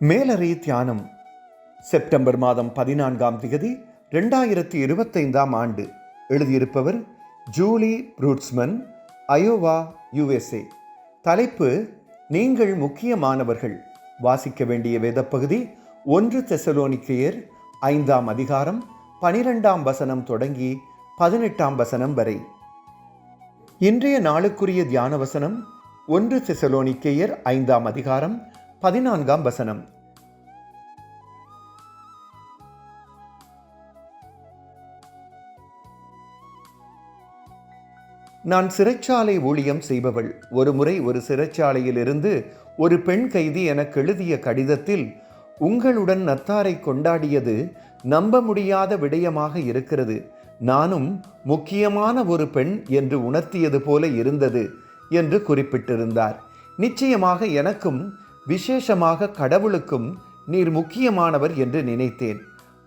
மேலறை தியானம். செப்டம்பர் மாதம் பதினான்காம் திகதி ரெண்டாயிரத்தி இருபத்தைந்தாம் ஆண்டு. எழுதியிருப்பவர் ஜூலி ப்ரூட்ஸ்மன் அயோவா யுஎஸ்ஏ. தலைப்பு நீங்கள் முக்கியமானவர்கள். வாசிக்க வேண்டிய வேதப்பகுதி ஒன்று தெசலோனிக்கேயர் ஐந்தாம் அதிகாரம் பனிரெண்டாம் வசனம் தொடங்கி பதினெட்டாம் வசனம் வரை. இன்றைய நாளுக்குரிய தியான வசனம் ஒன்று தெசலோனிக்கேயர் ஐந்தாம் அதிகாரம் பதினான்காம் வசனம். நான் சிறைச்சாலை ஊழியம் செய்பவள். ஒருமுறை ஒரு சிறைச்சாலையிலிருந்து ஒரு பெண் கைதி எனக்கு எழுதிய கடிதத்தில் உங்களுடன் நத்தாரை கொண்டாடியது நம்ப முடியாத விடயமாக இருக்கிறது. நானும் முக்கியமான ஒரு பெண் என்று உணர்த்தியது போல இருந்தது என்று குறிப்பிட்டிருந்தார். நிச்சயமாக எனக்கும் விசேஷமாக கடவுளுக்கும் நீர் முக்கியமானவர் என்று நினைத்தேன்.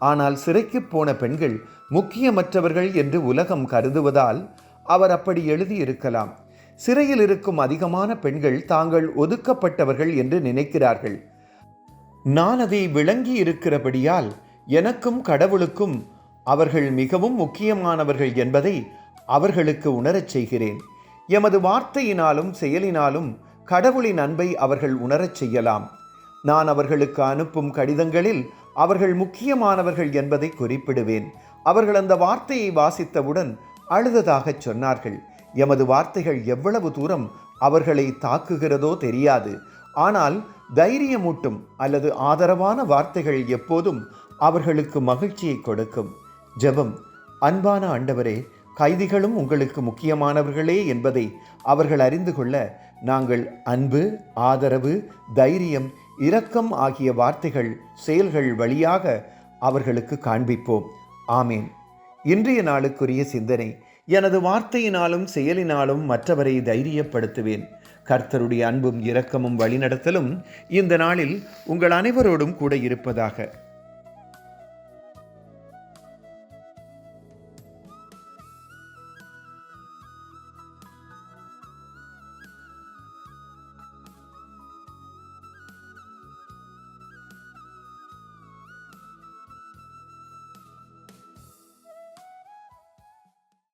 ஆனால் சிறைக்கு போன பெண்கள் முக்கியமற்றவர்கள் என்று உலகம் கருதுவதால் அவர் அப்படி எழுதியிருக்கலாம். சிறையில் இருக்கும் அதிகமான பெண்கள் தாங்கள் ஒதுக்கப்பட்டவர்கள் என்று நினைக்கிறார்கள். நான் அதை விளங்கி இருக்கிறபடியால் எனக்கும் கடவுளுக்கும் அவர்கள் மிகவும் முக்கியமானவர்கள் என்பதை அவர்களுக்கு உணரச் செய்கிறேன். எமது வார்த்தையினாலும் செயலினாலும் கடவுளின் அன்பை அவர்கள் உணரச் செய்யலாம். நான் அவர்களுக்கு அனுப்பும் கடிதங்களில் அவர்கள் முக்கியமானவர்கள் என்பதை குறிப்பிடுவேன். அவர்கள் அந்த வார்த்தையை வாசித்தவுடன் அழுததாகச் சொன்னார்கள். எமது வார்த்தைகள் எவ்வளவு தூரம் அவர்களை தாக்குகிறதோ தெரியாது. ஆனால் தைரியமூட்டும் அல்லது ஆதரவான வார்த்தைகள் எப்போதும் அவர்களுக்கு மகிழ்ச்சியை கொடுக்கும். ஜெபம். அன்பான ஆண்டவரே கைதிகளும் உங்களுக்கு முக்கியமானவர்களே என்பதை அவர்கள் அறிந்து கொள்ள நாங்கள் அன்பு ஆதரவு தைரியம் இரக்கம் ஆகிய வார்த்தைகள் செயல்கள் வழியாக அவர்களுக்கு காண்பிப்போம். ஆமேன். இன்றைய நாளுக்குரிய சிந்தனை எனது வார்த்தையினாலும் செயலினாலும் மற்றவரை தைரியப்படுத்துவேன். கர்த்தருடைய அன்பும் இரக்கமும் வழிநடத்தலும் இந்த நாளில் உங்கள் அனைவரோடும் கூட இருப்பதாக.